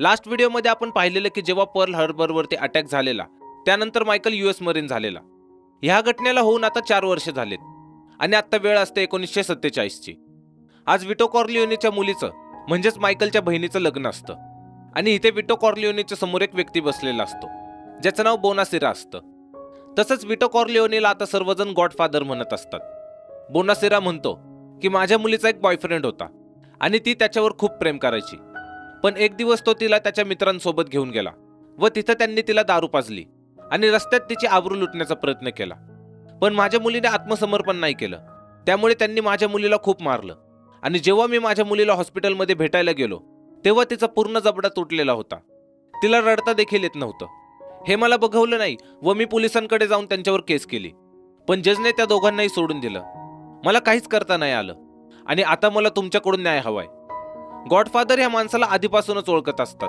Last व्हिडिओमध्ये आपण पाहिलेलं की जेव्हा पर्ल हार्बरवरती अटॅक झालेला त्यानंतर मायकल युएस मरीन झालेला. ह्या घटनेला होऊन आता चार वर्ष झालेत. आणि आत्ता वेळ असते एकोणीसशे सत्तेचाळीसची. आज विटो कॉर्लिओनीच्या मुलीचं म्हणजेच मायकलच्या बहिणीचं लग्न असतं. आणि इथे विटो कॉर्लिओनीच्या समोर एक व्यक्ती बसलेला असतो. ज्याचं नाव बोनासिरा असतं. तसंच विटो कॉर्लिओनीला आता सर्वजण गॉडफादर म्हणत असतात. बोनासिरा म्हणतो की माझ्या मुलीचा एक बॉयफ्रेंड होता. आणि ती त्याच्यावर खूप प्रेम करायची. पण एक दिवस तो तिला त्याच्या मित्रांसोबत घेऊन गेला व तिथं त्यांनी तिला दारू पाजली आणि रस्त्यात तिची आबरू लुटण्याचा प्रयत्न केला. पण माझ्या मुलीने आत्मसमर्पण नाही केलं. त्यामुळे त्यांनी माझ्या मुलीला खूप मारलं. आणि जेव्हा मी माझ्या मुलीला हॉस्पिटलमध्ये भेटायला गेलो तेव्हा तिचा पूर्ण जबडा तुटलेला होता. तिला रडता देखील येत नव्हतं. हे मला बघवलं नाही व मी पोलिसांकडे जाऊन त्यांच्यावर केस केली. पण जजने त्या दोघांनाही सोडून दिलं. मला काहीच करता नाही आलं. आणि आता मला तुमच्याकडून न्याय हवाय. गॉडफादर ह्या माणसाला आधीपासूनच ओळखत असतात.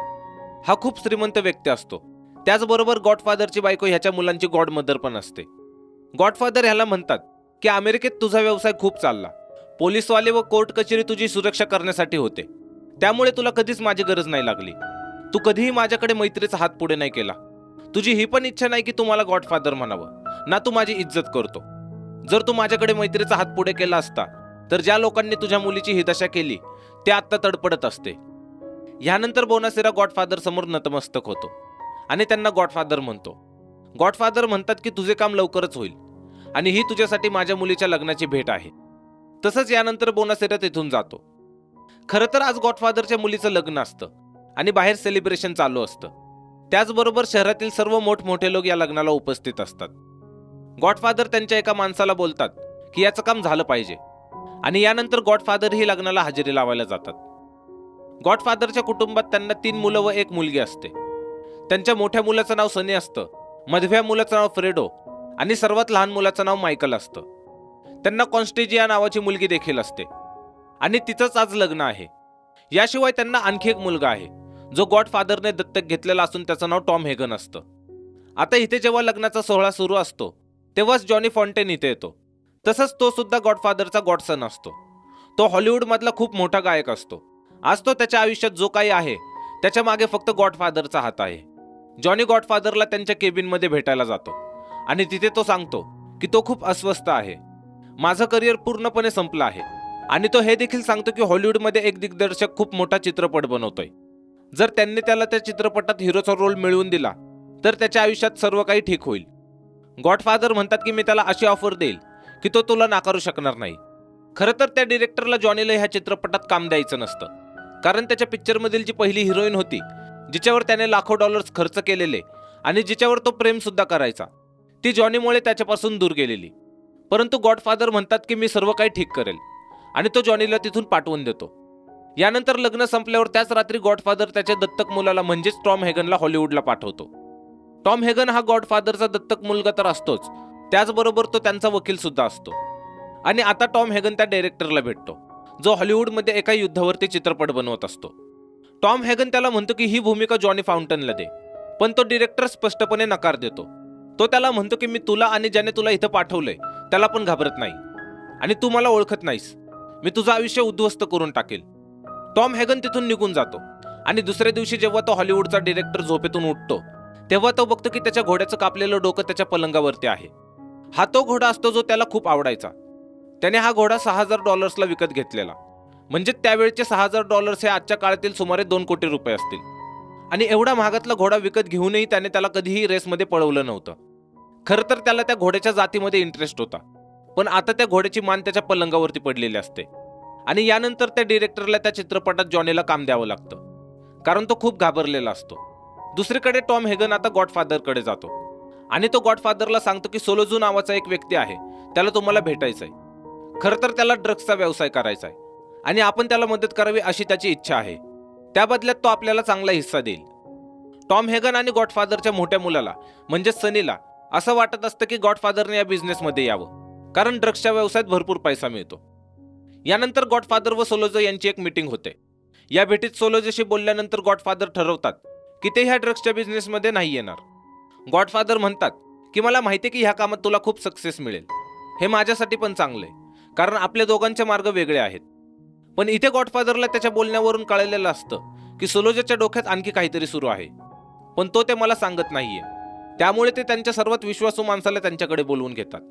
हा खूप श्रीमंत व्यक्ती असतो. त्याचबरोबर गॉडफादरची बायको ह्याच्या मुलांची गॉड मदर पण असते. गॉडफादर ह्याला म्हणतात की अमेरिकेत तुझा व्यवसाय खूप चालला. पोलीसवाले व कोर्ट कचेरी तुझी सुरक्षा करण्यासाठी होते. त्यामुळे तुला कधीच माझी गरज नाही लागली. तू कधीही माझ्याकडे मैत्रीचा हात पुढे नाही केला. तुझी ही पण इच्छा नाही की तू मला गॉडफादर म्हणावं. ना तू माझी इज्जत करतो. जर तू माझ्याकडे मैत्रीचा हात पुढे केला असता तर ज्या लोकांनी तुझ्या मुलीची ही दशा केली ते आत्ता तडपडत असते. ह्यानंतर बोनासेरा गॉडफादर समोर नतमस्तक होतो आणि त्यांना गॉडफादर म्हणतो. गॉडफादर म्हणतात की तुझे काम लवकरच होईल आणि ही तुझ्यासाठी माझ्या मुलीच्या लग्नाची भेट आहे. तसंच यानंतर बोनासेरा तिथून जातो. खरं तर आज गॉडफादरच्या मुलीचं लग्न असतं आणि बाहेर सेलिब्रेशन चालू असतं. त्याचबरोबर शहरातील सर्व मोठमोठे लोक या लग्नाला उपस्थित असतात. गॉडफादर त्यांच्या एका माणसाला बोलतात की याचं काम झालं पाहिजे. आणि यानंतर गॉडफादर ही लग्नाला हजेरी लावायला जातात. गॉडफादरच्या कुटुंबात त्यांना तीन मुलं व एक मुलगी असते. त्यांच्या मोठ्या मुलाचं नाव सनी असतं मधव्या मुलाचं नाव फ्रेडो आणि सर्वात लहान मुलाचं नाव मायकल असतं. त्यांना कॉन्स्टेजिया नावाची मुलगी देखील असते. आणि तिचंच आज लग्न आहे. याशिवाय त्यांना आणखी एक मुलगा आहे जो गॉडफादरने दत्तक घेतलेला असून त्याचं नाव टॉम हेगन असतं. आता इथे जेव्हा लग्नाचा सोहळा सुरू असतो तेव्हाच जॉनी फॉन्टेन इथे येतो. तसंच तो सुद्धा गॉडफादरचा गॉडसन असतो. तो हॉलिवूडमधला खूप मोठा गायक असतो. आज तो त्याच्या आयुष्यात जो काही आहे त्याच्यामागे फक्त गॉडफादरचा हात आहे. जॉनी गॉडफादरला त्यांच्या केबिनमध्ये भेटायला जातो. आणि तिथे तो सांगतो की तो खूप अस्वस्थ आहे. माझं करिअर पूर्णपणे संपलं आहे. आणि तो हे देखील सांगतो की हॉलिवूडमध्ये एक दिग्दर्शक खूप मोठा चित्रपट बनवतोय. जर त्यांनी त्याला त्या चित्रपटात हिरोचा रोल मिळवून दिला तर त्याच्या आयुष्यात सर्व काही ठीक होईल. गॉडफादर म्हणतात की मी त्याला अशी ऑफर देईल की तो तुला नाकारू शकणार नाही. खरं तर त्या डिरेक्टरला जॉनीला ह्या चित्रपटात काम द्यायचं नसतं. कारण त्याच्या पिक्चरमधील जी पहिली हिरोईन होती जिच्यावर त्याने लाखो डॉलर्स खर्च केलेले आणि जिच्यावर तो प्रेमसुद्धा करायचा ती जॉनीमुळे त्याच्यापासून दूर गेलेली. परंतु गॉडफादर म्हणतात की मी सर्व काही ठीक करेल आणि तो जॉनीला तिथून पाठवून देतो. यानंतर लग्न संपल्यावर त्याच रात्री गॉडफादर त्याच्या दत्तक मुलाला म्हणजेच टॉम हेगनला हॉलिवूडला पाठवतो. टॉम हेगन हा गॉडफादरचा दत्तक मुलगा तर असतोच त्याचबरोबर तो त्यांचा वकील सुद्धा असतो. आणि आता टॉम हेगन त्या डायरेक्टरला भेटतो. जो हॉलिवूडमध्ये एका युद्धावरती चित्रपट बनवत असतो. टॉम हेगन त्याला म्हणतो की ही भूमिका जॉनी फाउंटनला दे. पण तो डिरेक्टर स्पष्टपणे नकार देतो. तो त्याला म्हणतो की मी तुला आणि ज्याने तुला इथं पाठवलंय त्याला पण घाबरत नाही. आणि तू मला ओळखत नाहीस. मी तुझं आयुष्य उद्ध्वस्त करून टाकेल. टॉम हेगन तिथून निघून जातो. आणि दुसऱ्या दिवशी जेव्हा तो हॉलिवूडचा डिरेक्टर झोपेतून उठतो तेव्हा तो बघतो की त्याच्या घोड्याचं कापलेलं डोकं त्याच्या पलंगावरती आहे. हा तो घोडा असतो जो त्याला खूप आवडायचा. त्याने हा घोडा सहा हजार डॉलर्सला विकत घेतलेला. म्हणजे त्यावेळचे सहा हजार डॉलर्स हे आजच्या काळातील सुमारे दोन कोटी रुपये असतील. आणि एवढा महागातला घोडा विकत घेऊनही त्याने त्याला कधीही रेसमध्ये पळवलं नव्हतं. खरं तर त्याला त्या घोड्याच्या जातीमध्ये इंटरेस्ट होता. पण आता त्या घोड्याची मान त्याच्या पलंगावरती पडलेली असते. आणि यानंतर त्या डिरेक्टरला त्या चित्रपटात जॉनीला काम द्यावं लागतं. कारण तो खूप घाबरलेला असतो. दुसरीकडे टॉम हेगन आता गॉडफादरकडे जातो. आणि तो गॉडफादरला सांगतो की सोलोजू नावाचा एक व्यक्ती आहे त्याला तुम्हाला भेटायचं आहे खरं तर त्याला ड्रग्सचा व्यवसाय करायचा आहे. आणि आपण त्याला मदत करावी अशी त्याची इच्छा आहे. त्या बदल्यात तो आपल्याला चांगला हिस्सा देईल. टॉम हेगन आणि गॉडफादरच्या मोठ्या मुलाला म्हणजेच सनीला असं वाटत असतं की गॉडफादरने या बिझनेसमध्ये यावं. कारण ड्रग्सच्या व्यवसायात भरपूर पैसा मिळतो. यानंतर गॉडफादर व सोलोजो यांची एक मीटिंग होते. या भेटीत सोलोजोशी बोलल्यानंतर गॉडफादर ठरवतात की ते ह्या ड्रग्सच्या बिझनेसमध्ये नाही येणार. गॉडफादर म्हणतात की मला माहिती आहे की ह्या कामात तुला खूप सक्सेस मिळेल. हे माझ्यासाठी पण चांगलं आहे कारण आपल्या दोघांचे मार्ग वेगळे आहेत. पण इथे गॉडफादरला त्याच्या बोलण्यावरून कळलेलं असतं की सोलोजाच्या डोक्यात आणखी काहीतरी सुरू आहे. पण तो ते मला सांगत नाहीये. त्यामुळे ते त्यांच्या सर्वात विश्वासू माणसाला त्यांच्याकडे बोलवून घेतात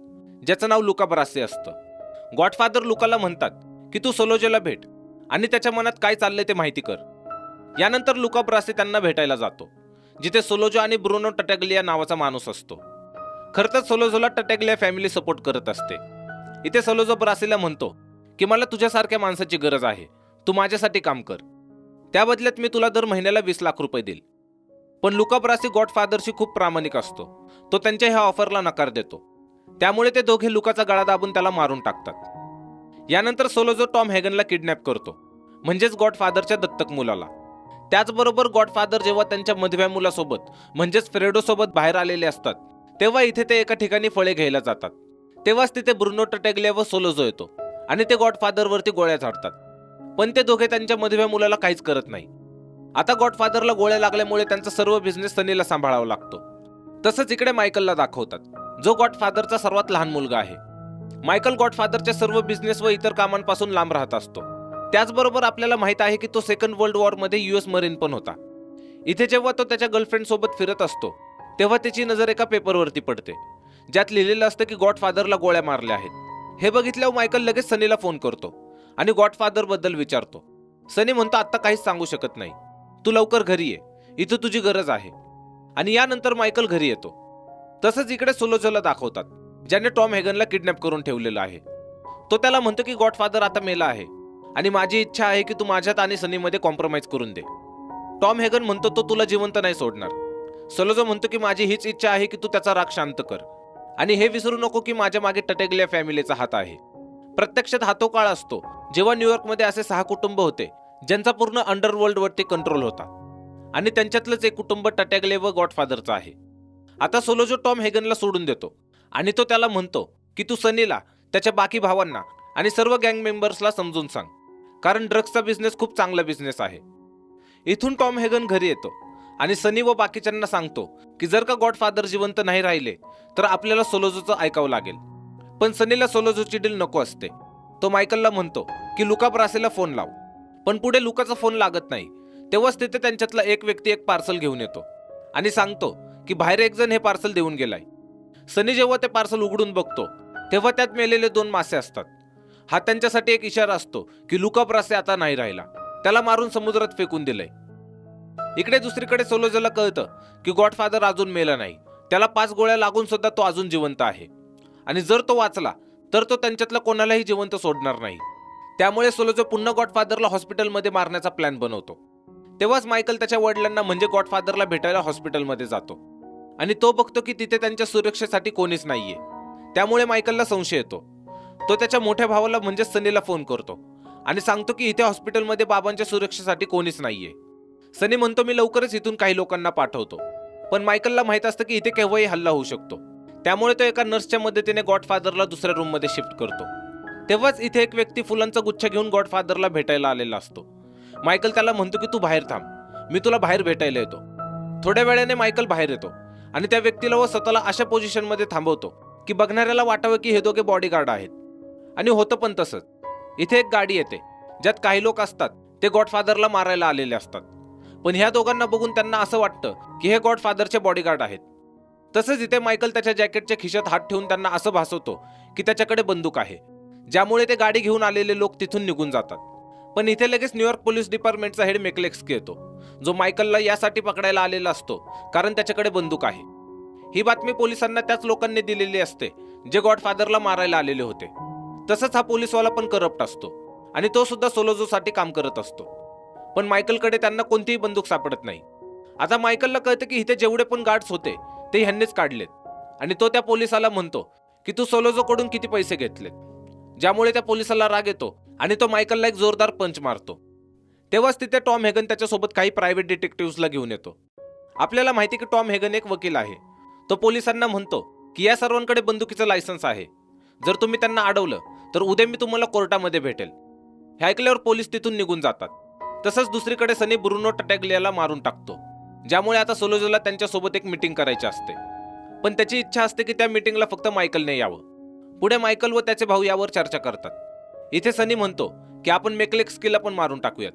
ज्याचं नाव लुका बरासे असतं. गॉडफादर लुकाला म्हणतात की तू सोलोजाला भेट आणि त्याच्या मनात काय चाललंय ते माहिती कर. यानंतर लुका ब्रासे त्यांना भेटायला जातो. जिथे सोलोजो आणि ब्रुनो टटॅगलिया नावाचा माणूस असतो. खरं तर सोलोजोला टटॅगलिया फॅमिली सपोर्ट करत असते. इथे सोलोजो ब्रासेला म्हणतो की मला तुझ्यासारख्या माणसाची गरज आहे. तू माझ्यासाठी काम कर. त्या बदल्यात मी तुला दर महिन्याला वीस लाख रुपये देईल. पण लुका ब्रासी गॉडफादरशी खूप प्रामाणिक असतो. तो त्यांच्या ह्या ऑफरला नकार देतो. त्यामुळे ते दोघे लुकाचा गळा दाबून त्याला मारून टाकतात. यानंतर सोलोजो टॉम हॅगनला किडनॅप करतो. म्हणजेच गॉडफादरच्या दत्तक मुलाला. त्याचबरोबर गॉडफादर जेव्हा त्यांच्या मधव्या मुलासोबत म्हणजेच फ्रेडोसोबत बाहेर आलेले असतात तेव्हा इथे ते एका ठिकाणी फळे घ्यायला जातात. तेव्हाच तिथे ब्रुनो टटेगल्या व सोलोजो येतो आणि ते गॉडफादरवरती गोळ्या झाडतात. पण ते दोघे त्यांच्या मधव्या मुलाला काहीच करत नाही. आता गॉडफादरला गोळ्या लागल्यामुळे त्यांचा सर्व बिझनेस सनीला सांभाळावा लागतो. तसंच इकडे मायकलला दाखवतात जो गॉडफादरचा सर्वात लहान मुलगा आहे. मायकल गॉडफादरच्या सर्व बिझनेस व इतर कामांपासून लांब राहत असतो. त्याचबरोबर आपल्याला माहीत आहे की तो सेकंड वर्ल्ड वॉरमध्ये यू एस मरीन पण होता. इथे जेव्हा तो त्याच्या गर्लफ्रेंडसोबत फिरत असतो तेव्हा त्याची नजर एका पेपरवरती पडते ज्यात लिहिलेलं असतं की गॉडफादरला गोळ्या मारल्या आहेत. हे बघितल्यावर मायकल लगेच सनीला फोन करतो आणि गॉडफादरबद्दल विचारतो. सनी म्हणतो आत्ता काहीच सांगू शकत नाही. तू लवकर घरी ये. इथं तुझी गरज आहे. आणि यानंतर मायकल घरी येतो. तसंच इकडे सोलोजोला दाखवतात ज्याने टॉम हेगनला किडनॅप करून ठेवलेलं आहे. तो त्याला म्हणतो की गॉडफादर आता मेला आहे. आणि माझी इच्छा आहे की तू माझ्यात आणि सनीमध्ये कॉम्प्रोमाइज करून दे. टॉम हेगन म्हणतो तो तुला जिवंत नाही सोडणार. सलोजो म्हणतो की माझी हीच इच्छा आहे की तू त्याचा राग शांत कर. आणि हे विसरू नको की माझ्या मागे टटेगल्या फॅमिलीचा हात आहे. प्रत्यक्षात हातो काळ असतो जेव्हा न्यूयॉर्कमध्ये असे सहा कुटुंब होते ज्यांचा पूर्ण अंडरवर्ल्डवरती कंट्रोल होता. आणि त्यांच्यातलंच एक कुटुंब टटॅगले व गॉडफादरचं आहे. आता सोलोजो टॉम हेगनला सोडून देतो. आणि तो त्याला म्हणतो की तू सनीला त्याच्या बाकी भावांना आणि सर्व गँग मेंबर्सला समजून सांग. कारण ड्रग्सचा बिझनेस खूप चांगला बिझनेस आहे. इथून टॉम हेगन घरी येतो आणि सनी व बाकीच्यांना सांगतो की जर का गॉडफादर जिवंत नाही राहिले तर आपल्याला सोलोजोचं ऐकावं लागेल. पण सनीला सोलोजोची डील नको असते. तो मायकलला म्हणतो की लुका ब्रासेला फोन लाव. पण पुढे लुकाचा फोन लागत नाही. तेव्हाच तिथे त्यांच्यातला एक व्यक्ती एक पार्सल घेऊन येतो आणि सांगतो की बाहेर एक जण हे पार्सल देऊन गेलाय. सनी जेव्हा ते पार्सल उघडून बघतो तेव्हा त्यात मेलेले दोन मासे असतात. हा त्यांच्यासाठी एक इशारा असतो की लुका रस्ते आता नाही राहिला. त्याला मारून समुद्रात फेकून दिलंय. इकडे दुसरीकडे सोलोजला कळतं की गॉडफादर अजून मेला नाही. त्याला पाच गोळ्या लागून सुद्धा तो अजून जिवंत आहे. आणि जर तो वाचला तर तो त्यांच्यातला कोणालाही जिवंत सोडणार नाही. त्यामुळे सोलोजो पुन्हा गॉडफादरला हॉस्पिटलमध्ये मारण्याचा प्लॅन बनवतो. तेव्हाच मायकल त्याच्या वडिलांना म्हणजे गॉडफादरला भेटायला हॉस्पिटलमध्ये जातो. आणि तो बघतो की तिथे त्यांच्या सुरक्षेसाठी कोणीच नाहीये. त्यामुळे मायकलला संशय येतो. तो त्याच्या मोठ्या भावाला म्हणजे सनीला फोन करतो. आणि सांगतो की इथे हॉस्पिटलमध्ये बाबांच्या सुरक्षेसाठी कोणीच नाहीये. सनी म्हणतो मी लवकरच इथून काही लोकांना पाठवतो. पण मायकलला माहीत असतं की इथे केव्हाही हल्ला होऊ शकतो. त्यामुळे तो एका नर्सच्या मदतीने गॉडफादरला दुसऱ्या रूममध्ये शिफ्ट करतो. तेव्हाच इथे एक व्यक्ती फुलांचा गुच्छ घेऊन गॉडफादरला भेटायला आलेला असतो. मायकल त्याला म्हणतो की तू बाहेर थांब. मी तुला बाहेर भेटायला येतो. थोड्या वेळाने मायकल बाहेर येतो. आणि त्या व्यक्तीला व स्वतःला अशा पोझिशनमध्ये थांबवतो की बघणाऱ्याला वाटावं की हे दोघे बॉडीगार्ड आहेत. आणि होतं पण तसंच. इथे एक गाडी येते. ज्यात काही लोक असतात ते गॉडफादरला मारायला आलेले असतात. पण ह्या दोघांना बघून त्यांना असं वाटतं की हे गॉडफादरचे बॉडीगार्ड आहेत. तसंच इथे मायकल त्याच्या जॅकेटच्या खिशात हात ठेवून त्यांना असं भासवतो की त्याच्याकडे बंदूक आहे. ज्यामुळे ते गाडी घेऊन आलेले लोक तिथून निघून जातात. पण इथे लगेच न्यूयॉर्क पोलीस डिपार्टमेंटचा हेड मेकलेक्सकी येतो. जो मायकलला यासाठी पकडायला आलेला असतो कारण त्याच्याकडे बंदूक आहे. ही बातमी पोलिसांना त्याच लोकांनी दिलेली असते जे गॉडफादरला मारायला आलेले होते. तसंच हा पोलीसवाला पण करप्ट असतो. आणि तो सुद्धा सोलोजोसाठी काम करत असतो. पण मायकलकडे त्यांना कोणतीही बंदूक सापडत नाही. आता मायकलला कळतं की इथे जेवढे पण गार्ड्स होते ते ह्यांनीच काढलेत. आणि तो त्या पोलिसाला म्हणतो की तू सोलोजोकडून किती पैसे घेतलेत? ज्यामुळे त्या पोलिसाला राग येतो आणि तो मायकलला एक जोरदार पंच मारतो. तेव्हाच तिथे टॉम हेगन त्याच्यासोबत काही प्रायव्हेट डिटेक्टिव्हला घेऊन येतो. आपल्याला माहिती की टॉम हेगन एक वकील आहे. तो पोलिसांना म्हणतो की या सर्वांकडे बंदुकीचं लायसन्स आहे. जर तुम्ही त्यांना अडवलं तर उद्या मी तुम्हाला कोर्टामध्ये भेटेल. हे ऐकल्यावर पोलीस तिथून निघून जातात. तसंच दुसरीकडे सनी ब्रुनो टटॅगलियाला मारून टाकतो ज्यामुळे आता सोलोजोला त्यांच्यासोबत एक मीटिंग करायची असते. पण त्याची इच्छा असते की त्या मीटिंगला फक्त मायकलने यावं. पुढे मायकल व त्याचे भाऊ यावर चर्चा करतात. इथे सनी म्हणतो की आपण मेकलेक्सकीला पण मारून टाकूयात.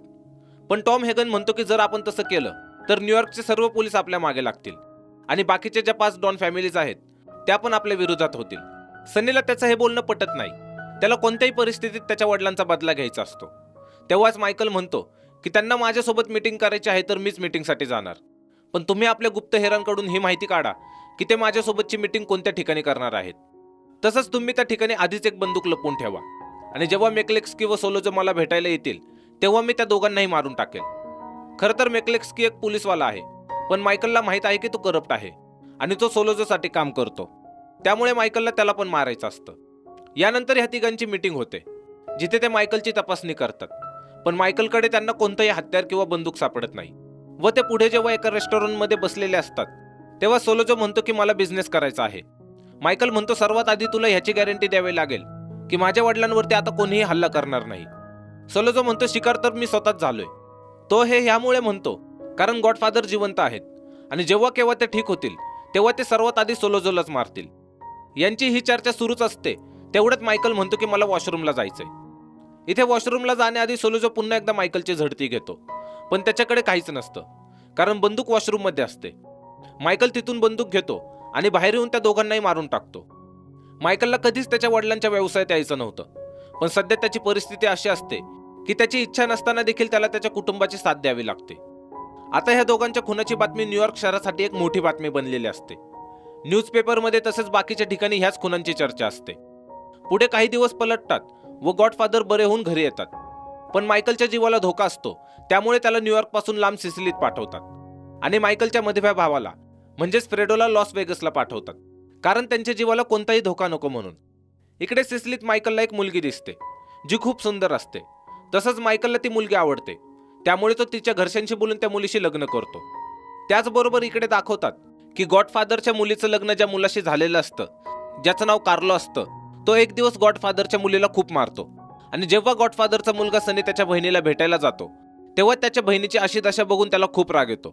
पण टॉम हेगन म्हणतो की जर आपण तसं केलं तर न्यूयॉर्कचे सर्व पोलीस आपल्या मागे लागतील. आणि बाकीच्या ज्या पाच डॉन फॅमिलीज आहेत त्या पण आपल्या विरोधात होतील. सनीला त्याचं हे बोलणं पटत नाही. त्याला कोणत्याही परिस्थितीत त्याच्या वडिलांचा बदला घ्यायचा असतो. तेव्हाच मायकल म्हणतो की त्यांना माझ्यासोबत मीटिंग करायची आहे तर मीच मीटिंगसाठी जाणार. पण तुम्ही आपल्या गुप्तहेरांकडून ही माहिती काढा की ते माझ्यासोबतची मीटिंग कोणत्या ठिकाणी करणार आहेत. तसंच तुम्ही त्या ठिकाणी आधीच एक बंदूक लपवून ठेवा. आणि जेव्हा मेकलेक्स्की व सोलोजो मला भेटायला येतील तेव्हा मी त्या दोघांनाही मारून टाकेल. खरं तर मेकलेक्स्की एक पोलीसवाला आहे पण मायकलला माहीत आहे की तो करप्ट आहे. आणि तो सोलोजोसाठी काम करतो. त्यामुळे मायकलला त्याला पण मारायचं असतं. यानंतर ह्या तिघांची मीटिंग होते. जिथे ते मायकलची तपासणी करतात. पण मायकलकडे त्यांना कोणतंही हत्यार किंवा बंदूक सापडत नाही. व ते पुढे जेव्हा एका रेस्टॉरंटमध्ये बसलेले असतात तेव्हा सोलोजो म्हणतो की मला बिझनेस करायचा आहे. मायकल म्हणतो सर्वात आधी तुला ह्याची गॅरंटी द्यावी लागेल की माझ्या वडिलांवरती आता कोणीही हल्ला करणार नाही. सोलोजो म्हणतो शिकार तर मी स्वतःच झालोय. तो हे ह्यामुळे म्हणतो कारण गॉडफादर जिवंत आहेत. आणि जेव्हा केव्हा ते ठीक होतील तेव्हा ते सर्वात आधी सोलोजोलाच मारतील. यांची ही चर्चा सुरूच असते. तेवढ्यात मायकल म्हणतो की मला वॉशरूमला जायचंय. इथे वॉशरूमला जाण्याआधी सोलोजो पुन्हा एकदा मायकलची झडती घेतो. पण त्याच्याकडे काहीच नसतं. कारण बंदूक वॉशरूममध्ये असते. मायकल तिथून बंदूक घेतो आणि बाहेर येऊन त्या दोघांनाही मारून टाकतो. मायकलला कधीच त्याच्या वडिलांच्या व्यवसायात यायचं नव्हतं. पण सध्या त्याची परिस्थिती अशी असते की त्याची इच्छा नसताना देखील त्याला त्याच्या कुटुंबाची साथ द्यावी लागते. आता ह्या दोघांच्या खुनाची बातमी न्यूयॉर्क शहरासाठी एक मोठी बातमी बनलेली असते. न्यूजपेपरमध्ये तसेच बाकीच्या ठिकाणी ह्याच खुनांची चर्चा असते. पुढे काही दिवस पलटतात व गॉडफादर बरे होऊन घरी येतात. पण मायकलच्या जीवाला धोका असतो त्यामुळे त्याला न्यूयॉर्कपासून लांब सिसिलीत पाठवतात. आणि मायकलच्या मधव्या भावाला म्हणजेच फ्रेडोला लॉस वेगसला पाठवतात. कारण त्यांच्या जीवाला कोणताही धोका नको म्हणून. इकडे सिसलीत मायकलला एक मुलगी दिसते जी खूप सुंदर असते. तसंच मायकलला ती मुलगी आवडते. त्यामुळे तो तिच्या घरच्यांशी बोलून त्या मुलीशी लग्न करतो. त्याचबरोबर इकडे दाखवतात की गॉडफादरच्या मुलीचं लग्न ज्या मुलाशी झालेलं असतं ज्याचं नाव कार्लो असतं तो एक दिवस गॉडफादरच्या मुलीला खूप मारतो. आणि जेव्हा गॉडफादरचा मुलगा सनी त्याच्या बहिणीला भेटायला जातो तेव्हा त्याच्या बहिणीची अशी दशा बघून त्याला खूप राग येतो.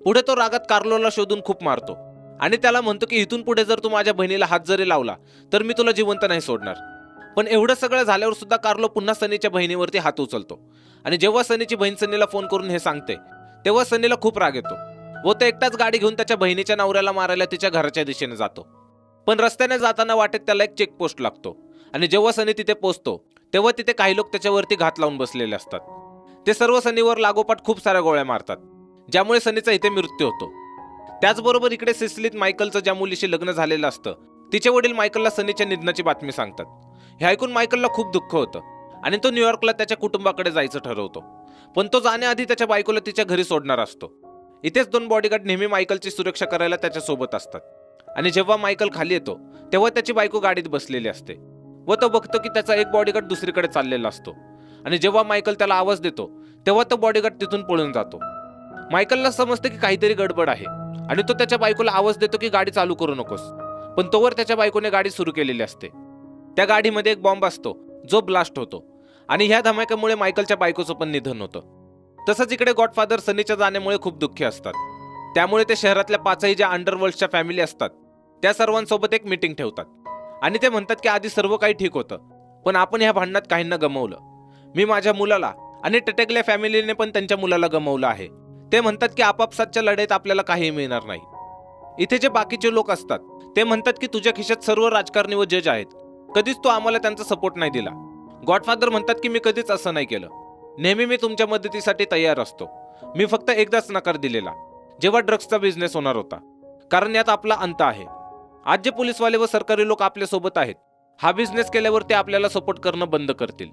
पुढे तो रागात कार्लोला शोधून खूप मारतो. आणि त्याला म्हणतो की इथून पुढे जर तू माझ्या बहिणीला हात जरी लावला तर मी तुला जिवंत नाही सोडणार. पण एवढं सगळं झाल्यावर सुद्धा कार्लो पुन्हा सनीच्या बहिणीवरती हात उचलतो. आणि जेव्हा सनीची बहीण सनीला फोन करून हे सांगते तेव्हा सनीला खूप राग येतो. व तो एकटाच गाडी घेऊन त्याच्या बहिणीच्या नवऱ्याला मारायला तिच्या घराच्या दिशेने जातो. पण रस्त्याने जाताना वाटेत त्याला एक चेकपोस्ट लागतो. आणि जेव्हा सनी तिथे पोहोचतो तेव्हा तिथे काही लोक त्याच्यावरती घात लावून बसलेले असतात. ते सर्व सनीवर लागोपाठ खूप साऱ्या गोळ्या मारतात ज्यामुळे सनीचा इथे मृत्यू होतो. त्याचबरोबर इकडे सिसलीत मायकलचं ज्या मुलीशी लग्न झालेलं असतं तिचे वडील मायकलला सनीच्या निधनाची बातमी सांगतात. हे ऐकून मायकलला खूप दुःख होतं आणि तो न्यूयॉर्कला त्याच्या कुटुंबाकडे जायचं ठरवतो. पण तो जाण्याआधी त्याच्या बायकोला तिच्या घरी सोडणार असतो. इथेच दोन बॉडीगार्ड नेहमी मायकलची सुरक्षा करायला त्याच्यासोबत असतात. आणि जेव्हा मायकल खाली येतो तेव्हा त्याची बायको गाडीत बसलेली असते. व तो बघतो की त्याचा एक बॉडीगार्ड दुसरीकडे चाललेला असतो. आणि जेव्हा मायकल त्याला आवाज देतो तेव्हा तो बॉडीगार्ड तिथून पळून जातो. मायकलला समजतं की काहीतरी गडबड आहे. आणि तो त्याच्या बायकोला आवाज देतो की गाडी चालू करू नकोस. पण तोवर त्याच्या बायकोने गाडी सुरू केलेली असते. त्या गाडीमध्ये एक बॉम्ब असतो जो ब्लास्ट होतो. आणि ह्या धमाक्यामुळे मायकलच्या बायकोचं पण निधन होतं. तसंच इकडे गॉडफादर सनीच्या जाण्यामुळे खूप दुःखी असतात. त्यामुळे ते शहरातल्या पाचही ज्या अंडरवर्ल्डच्या फॅमिली असतात त्या सर्वांसोबत एक मीटिंग ठेवतात. आणि ते म्हणतात की आधी सर्व काही ठीक होतं पण आपण ह्या भांडणात काहींना गमवलं. मी माझ्या मुलाला आणि टटेकल्या फॅमिलीने पण त्यांच्या मुलाला गमवलं आहे. ते म्हणतात की आपापसातच्या लढाईत आपल्याला काही मिळणार नाही. इथे जे बाकीचे लोक असतात ते म्हणतात की तुझ्या खिशात सर्व राजकारणी व जज आहेत. कधीच तो आम्हाला त्यांचा सपोर्ट नाही दिला. गॉडफादर म्हणतात की मी कधीच असं नाही केलं. नेहमी मी तुमच्या मदतीसाठी तयार असतो. मी फक्त एकदाच नकार दिलेला. जेव्हा ड्रग्सचा बिझनेस होणार होता. कारण यात आपला अंत आहे. आज जे पोलीसवाले व सरकारी लोक आपल्यासोबत आहेत हा बिझनेस केल्यावर ते आपल्याला सपोर्ट करणं बंद करतील.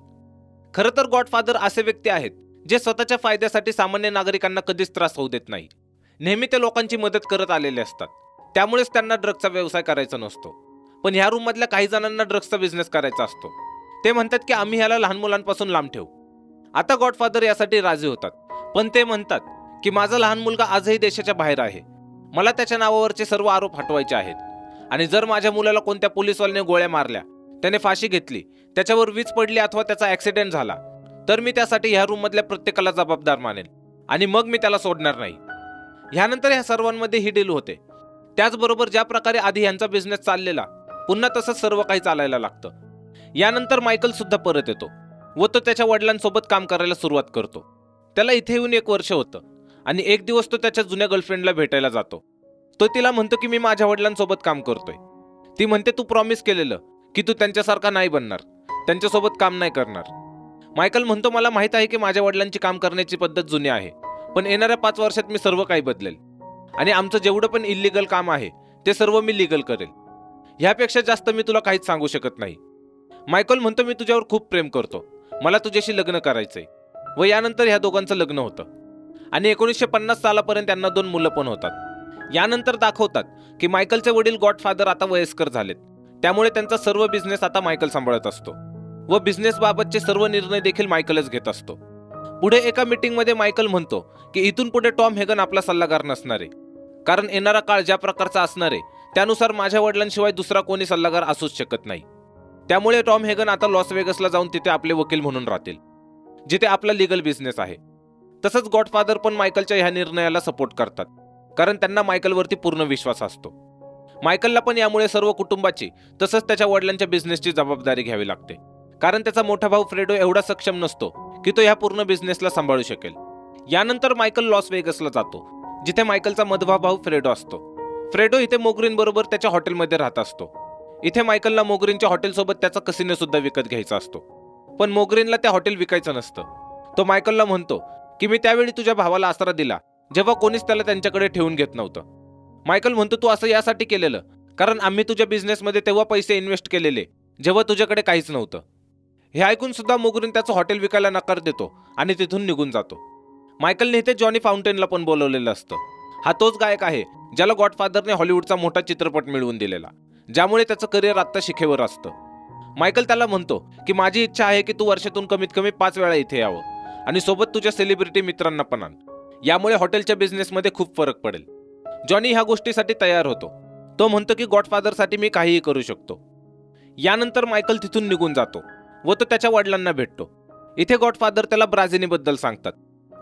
खरं तर गॉडफादर असे व्यक्ती आहेत जे स्वतःच्या फायद्यासाठी सामान्य नागरिकांना कधीच त्रास होऊ देत नाही. नेहमी ते लोकांची मदत करत आलेले असतात. त्यामुळेच त्यांना ड्रग्सचा व्यवसाय करायचा नसतो. पण ह्या रूममधल्या काही जणांना ड्रग्सचा बिझनेस करायचा असतो. ते म्हणतात की आम्ही ह्याला लहान मुलांपासून लांब ठेवू. आता गॉडफादर यासाठी राजी होतात. पण ते म्हणतात की माझा लहान मुलगा आजही देशाच्या बाहेर आहे. मला त्याच्या नावावरचे सर्व आरोप हटवायचे आहेत. आणि जर माझ्या मुलाला कोणत्या पोलिसवाल्याने गोळ्या मारल्या त्याने फाशी घेतली त्याच्यावर वीज पडली अथवा त्याचा ऍक्सिडेंट झाला तर मी त्यासाठी ह्या रूममधल्या प्रत्येकाला जबाबदार मानेल आणि मग मी त्याला सोडणार नाही. ह्यानंतर ह्या सर्वांमध्ये ही डील होते. त्याचबरोबर ज्या प्रकारे आधी ह्यांचा बिझनेस चाललेला पुन्हा तसंच सर्व काही चालायला लागतं. यानंतर मायकल सुद्धा परत येतो. व तो त्याच्या वडिलांसोबत काम करायला सुरुवात करतो. त्याला इथे येऊन एक वर्ष होतं आणि एक दिवस तो त्याच्या जुन्या गर्लफ्रेंडला भेटायला जातो. तो तिला म्हणतो की मी माझ्या वडिलांसोबत काम करतोय. ती म्हणते तू प्रॉमिस केलेलं की तू त्यांच्यासारखा नाही बनणार. त्यांच्यासोबत काम नाही करणार. मायकल म्हणतो मला माहीत आहे की माझ्या वडिलांची काम करण्याची पद्धत जुनी आहे पण येणाऱ्या पाच वर्षात मी सर्व काही बदलेल. आणि आमचं जेवढं पण इलिगल काम आहे ते सर्व मी लिगल करेल. ह्यापेक्षा जास्त मी तुला काहीच सांगू शकत नाही. मायकल म्हणतो मी तुझ्यावर खूप प्रेम करतो. मला तुझ्याशी लग्न करायचंय. व यानंतर ह्या दोघांचं लग्न होतं. आणि एकोणीसशे पन्नास सालापर्यंत त्यांना दोन मुलं पण होतात. यानंतर दाखवतात की मायकलचे वडील गॉडफादर आता वयस्कर झालेत. त्यामुळे त्यांचा सर्व बिझनेस आता मायकल सांभाळत असतो. व बिझनेसबाबतचे सर्व निर्णय देखील मायकलच घेत असतो. पुढे एका मीटिंगमध्ये मायकल म्हणतो की इथून पुढे टॉम हेगन आपला सल्लागार नसणार. आहे कारण येणारा काळ ज्या प्रकारचा असणार आहे त्यानुसार माझ्या वडिलांशिवाय दुसरा कोणी सल्लागार असूच शकत नाही. त्यामुळे टॉम हेगन आता लॉस वेगसला जाऊन तिथे आपले वकील म्हणून राहतील जिथे आपला लिगल बिझनेस आहे. तसंच गॉडफादर पण मायकलच्या ह्या निर्णयाला सपोर्ट करतात कारण त्यांना मायकलवरती पूर्ण विश्वास असतो. मायकलला पण यामुळे सर्व कुटुंबाची तसंच त्याच्या वडिलांच्या बिझनेसची जबाबदारी घ्यावी लागते. कारण त्याचा मोठा भाऊ फ्रेडो एवढा सक्षम नसतो की तो ह्या पूर्ण बिझनेसला सांभाळू शकेल. यानंतर मायकल लॉस वेगसला जातो जिथे मायकलचा मधवा भाऊ फ्रेडो असतो. फ्रेडो इथे मोगरीन बरोबर त्याच्या हॉटेलमध्ये राहत असतो. इथे मायकलला मोगरीनच्या हॉटेलसोबत त्याचा कसिनो सुद्धा विकत घ्यायचा असतो. पण मोगरीनला त्या हॉटेल विकायचं नसतं. तो मायकलला म्हणतो की मी त्यावेळी तुझ्या भावाला आसरा दिला जेव्हा कोणीच त्याला त्यांच्याकडे ठेवून घेत नव्हतं. मायकल म्हणतो तू असं यासाठी केलेलं कारण आम्ही तुझ्या बिझनेसमध्ये तेव्हा पैसे इन्व्हेस्ट केलेले जेव्हा तुझ्याकडे काहीच नव्हतं. हे ऐकून सुद्धा मोगरीन त्याचं हॉटेल विकायला नकार देतो आणि तिथून निघून जातो. मायकलने इथे जॉनी फाउंटेनला पण बोलवलेलं असतं. हा तोच गायक आहे ज्याला गॉडफादरने हॉलिवूडचा मोठा चित्रपट मिळवून दिलेला. ज्यामुळे त्याचं करिअर आत्ता शिखेवर असतं. मायकल त्याला म्हणतो की माझी इच्छा आहे की तू वर्षातून कमीत कमी पाच वेळा इथे यावं आणि सोबत तुझ्या सेलिब्रिटी मित्रांना पण आण. यामुळे हॉटेलच्या बिझनेसमध्ये खूप फरक पडेल. जॉनी ह्या गोष्टीसाठी तयार होतो. तो म्हणतो की गॉडफादरसाठी मी काहीही करू शकतो. यानंतर मायकल तिथून निघून जातो व तो त्याच्या वडिलांना भेटतो. इथे गॉडफादर त्याला ब्राझिनीबद्दल सांगतात.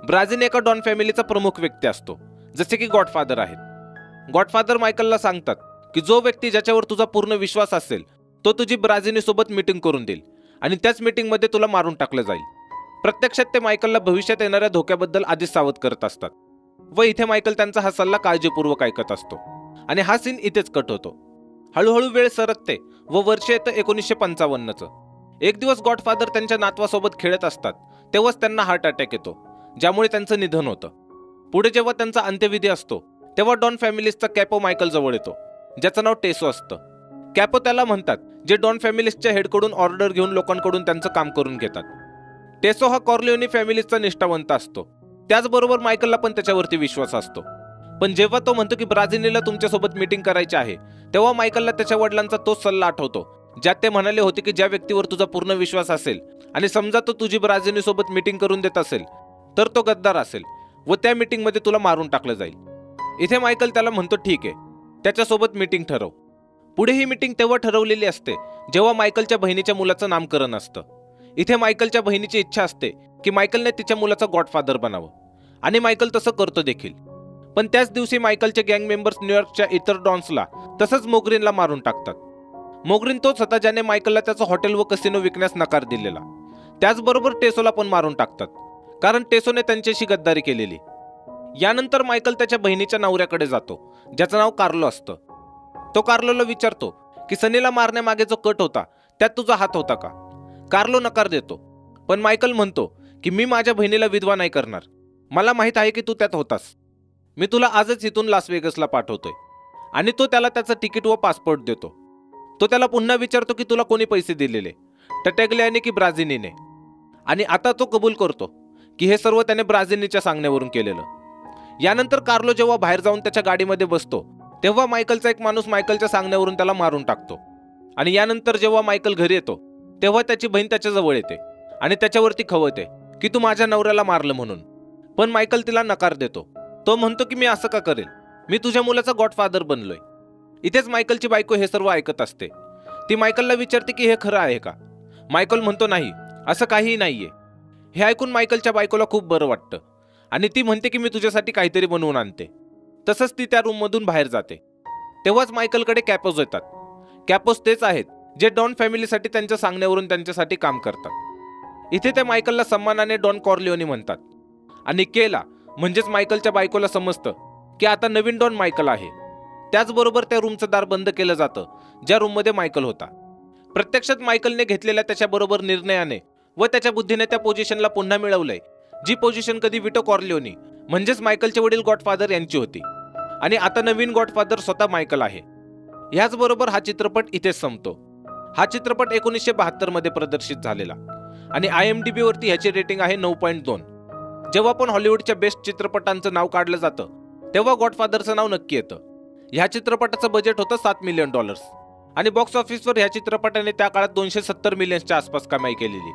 ब्राझिन एका डॉन फॅमिलीचा प्रमुख व्यक्ती असतो जसे की गॉडफादर आहेत. गॉडफादर मायकलला सांगतात की जो व्यक्ती ज्याच्यावर तुझा पूर्ण विश्वास असेल तो तुझी ब्राझिनीसोबत मीटिंग करून देईल आणि त्याच मीटिंगमध्ये तुला मारून टाकलं जाईल. प्रत्यक्षात ते मायकलला भविष्यात येणाऱ्या धोक्याबद्दल आधीच सावध करत असतात व इथे मायकल त्यांचा हा सल्ला काळजीपूर्वक ऐकत असतो. आणि हा सीन इथेच कट होतो. हळूहळू वेळ सरकते व वर्ष येतं एकोणीसशे पंचावन्नचं. एक दिवस गॉडफादर त्यांच्या नातवासोबत खेळत असतात तेव्हाच त्यांना हार्ट अटॅक येतो ज्यामुळे त्यांचं निधन होतं. पुढे जेव्हा त्यांचा अंत्यविधी असतो तेव्हा डॉन फॅमिलीजचा कॅपो मायकल जवळ येतो. ज्याचं नाव टेसो असतं. कॅपो त्याला म्हणतात जे डॉन फॅमिलीजच्या हेडकडून ऑर्डर घेऊन लोकांकडून त्यांचं काम करून घेतात. टेसो हा कॉर्लिओनी फॅमिलीजचा निष्ठावंत असतो. त्याचबरोबर मायकलला पण त्याच्यावरती विश्वास असतो. पण जेव्हा तो म्हणतो की ब्राझिनीला तुमच्यासोबत मीटिंग करायची आहे तेव्हा मायकलला त्याच्या वडिलांचा तोच सल्ला आठवतो ज्यात ते म्हणाले होते की ज्या व्यक्तीवर तुझा पूर्ण विश्वास असेल आणि समजा तो तुझी ब्राझिनीसोबत मीटिंग करून देत असेल तर तो गद्दार असेल व त्या मीटिंगमध्ये तुला मारून टाकलं जाईल. इथे मायकल त्याला म्हणतो ठीक आहे त्याच्यासोबत मीटिंग ठरव. पुढे ही मीटिंग तेव्हा ठरवलेली असते जेव्हा मायकलच्या बहिणीच्या मुलाचं नामकरण असतं. इथे मायकलच्या बहिणीची इच्छा असते की मायकलने तिच्या मुलाचा गॉडफादर बनावं. आणि मायकल तसं करतो देखील. पण त्याच दिवशी मायकलचे गँग मेंबर्स न्यूयॉर्कच्या इतर डॉन्सला तसंच मोगरीनला मारून टाकतात. मोगरीन तोच होता ज्याने मायकलला त्याचं हॉटेल व कसिनो विकण्यास नकार दिलेला. त्याचबरोबर टेसोला पण मारून टाकतात. कारण टेसोने त्यांच्याशी गद्दारी केलेली. यानंतर मायकल त्याच्या बहिणीच्या नवऱ्याकडे जातो. ज्याचं नाव कार्लो असतं. तो कार्लोला विचारतो की सनीला मारण्यामागे जो कट होता त्यात तुझा हात होता का? कार्लो नकार देतो. पण मायकल म्हणतो की मी माझ्या बहिणीला विधवा नाही करणार. मला माहीत आहे की तू त्यात होतास. मी तुला आजच इथून लास वेगसला पाठवतोय. आणि तो त्याला त्याचं तिकीट व पासपोर्ट देतो. तो त्याला पुन्हा विचारतो की तुला कोणी पैसे दिलेले? टटॅगल्याने की ब्राझिनीने? आणि आता तो कबूल करतो की हे सर्व त्याने ब्राझिनीच्या सांगण्यावरून केलेलं. यानंतर कार्लो जेव्हा बाहेर जाऊन त्याच्या गाडीमध्ये बसतो तेव्हा मायकलचा एक माणूस मायकलच्या सांगण्यावरून त्याला मारून टाकतो. आणि यानंतर जेव्हा मायकल घरी येतो तेव्हा त्याची बहीण त्याच्याजवळ येते आणि त्याच्यावरती खवते की तू माझ्या नवऱ्याला मारलं म्हणून. पण मायकल तिला नकार देतो. तो म्हणतो की मी असं का करेल? मी तुझ्या मुलाचा गॉडफादर बनलोय. इथेच मायकलची बायको हे सर्व ऐकत असते. ती मायकलला विचारते की हे खरं आहे का? मायकल म्हणतो नाही असं काहीही नाहीये. हे ऐकून मायकलच्या बायकोला खूप बरं वाटतं. आणि ती म्हणते की मी तुझ्यासाठी काहीतरी बनवून आणते. तसंच ती त्या रूममधून बाहेर जाते. तेव्हाच मायकलकडे कॅपोज येतात. कॅपोज तेच आहेत जे डॉन फॅमिलीसाठी त्यांच्या सांगण्यावरून त्यांच्यासाठी काम करतात. इथे ते मायकलला सन्मानाने डॉन कॉर्लिओनी म्हणतात. आणि केला म्हणजेच मायकलच्या बायकोला समजतं की आता नवीन डॉन मायकल आहे. त्याचबरोबर त्या रूमचं दार बंद केलं जातं ज्या रूममध्ये मायकल होता. प्रत्यक्षात मायकलने घेतलेल्या त्याच्याबरोबर निर्णयाने व त्याच्या बुद्धीने त्या पोझिशनला पुन्हा मिळवलंय जी पोझिशन कधी विटो कॉर्लिओनी म्हणजेच मायकलचे वडील गॉडफादर यांची होती. आणि आता नवीन गॉडफादर स्वतः मायकल आहे. ह्याचबरोबर हा चित्रपट इथेच संपतो. हा चित्रपट एकोणीसशे बहात्तरमध्ये प्रदर्शित झालेला. आणि आय एम डी बीवरती ह्याची रेटिंग आहे नऊ पॉईंट दोन. जेव्हा पण हॉलिवूडच्या बेस्ट चित्रपटांचं नाव काढलं जातं तेव्हा गॉडफादरचं नाव नक्की येतं. ह्या चित्रपटाचं बजेट होतं सात मिलियन डॉलर्स आणि बॉक्स ऑफिसवर ह्या चित्रपटाने त्या काळात दोनशे सत्तर मिलियन्सच्या आसपास कमाई केलेली.